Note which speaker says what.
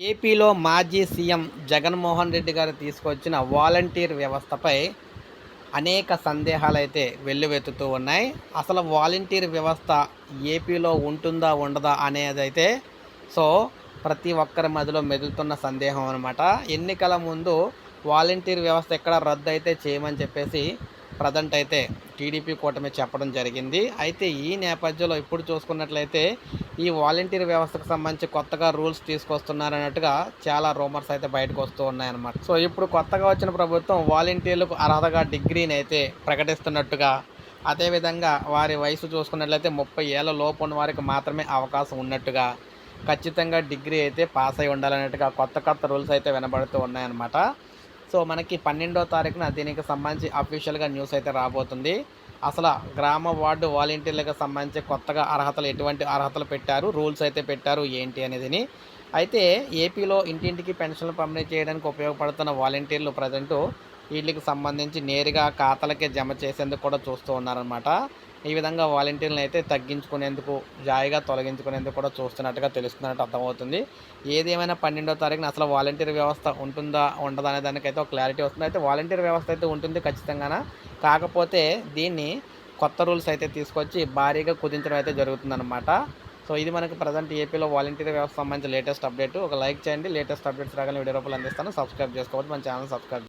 Speaker 1: ఏపీలో మాజీ సీఎం జగన్మోహన్ రెడ్డి గారు తీసుకొచ్చిన వాలంటీర్ వ్యవస్థపై అనేక సందేహాలు అయితే వెల్లువెత్తుతూ ఉన్నాయి. అసలు వాలంటీర్ వ్యవస్థ ఏపీలో ఉంటుందా ఉండదా అనేదైతే సో ప్రతి ఒక్కరి మధ్యలో మెదులుతున్న సందేహం అనమాట ఎన్నికల ముందు వాలంటీర్ వ్యవస్థ ఎక్కడ రద్దు అయితే చేయమని చెప్పేసి ప్రజెంట్ అయితే టీడీపీ కూటమి చెప్పడం జరిగింది. అయితే ఈ నేపథ్యంలో ఇప్పుడు చూసుకున్నట్లయితే ఈ వాలంటీర్ వ్యవస్థకు సంబంధించి కొత్తగా రూల్స్ తీసుకొస్తున్నారన్నట్టుగా చాలా రూమర్స్ అయితే బయటకు వస్తూ ఉన్నాయన్నమాట. సో ఇప్పుడు కొత్తగా వచ్చిన ప్రభుత్వం వాలంటీర్లకు అర్హతగా డిగ్రీని అయితే ప్రకటిస్తున్నట్టుగా అదేవిధంగా వారి వయసు చూసుకున్నట్లయితే ముప్పై ఏళ్ళ లోపు ఉన్న వారికి మాత్రమే అవకాశం ఉన్నట్టుగా ఖచ్చితంగా డిగ్రీ అయితే పాస్ అయి ఉండాలన్నట్టుగా కొత్త కొత్త రూల్స్ అయితే వినబడుతూ ఉన్నాయన్నమాట. సో మనకి పన్నెండో తారీఖున దీనికి సంబంధించి అఫీషియల్గా న్యూస్ అయితే రాబోతుంది. అసలు గ్రామ వార్డు వాలంటీర్లకు సంబంధించి కొత్తగా అర్హతలు ఎటువంటి అర్హతలు పెట్టారు? రూల్స్ అయితే పెట్టారు ఏంటి అనేది అయితే ఏపీలో ఇంటింటికి పెన్షన్లు పంపిణీ చేయడానికి ఉపయోగపడుతున్న వాలంటీర్లు ప్రజెంటు వీటికి సంబంధించి నేరుగా ఖాతాలకే జమ చేసేందుకు కూడా చూస్తూ ఉన్నారనమాట ఈ విధంగా వాలంటీర్లను అయితే తగ్గించుకునేందుకు జాయిగా తొలగించుకునేందుకు కూడా చూస్తున్నట్టుగా తెలుస్తున్నట్టు అర్థమవుతుంది. ఏదేమైనా పన్నెండో తారీఖున అసలు వాలంటీర్ వ్యవస్థ ఉంటుందా ఉండదా అనే దానికైతే ఒక క్లారిటీ వస్తుంది. అయితే వాలంటీర్ వ్యవస్థ అయితే ఉంటుంది ఖచ్చితంగా కాకపోతే దీన్ని కొత్త రూల్స్ అయితే తీసుకొచ్చి భారీగా కుదించడం అయితే జరుగుతుందన్నమాట. సో ఇది మనకు ప్రజెంట్ ఏపీలో వాలంటీర్ వ్యవస్థ సంబంధించిన లేటెస్ట్ అప్డేట్. ఒక లైక్ చేయండి. లేటెస్ట్ అప్డేట్స్ రాగానే వీడియో రూపాయలు అందిస్తాను. సబ్స్క్రైబ్ చేసుకోవచ్చు మన ఛానల్ సబ్స్క్రైబ్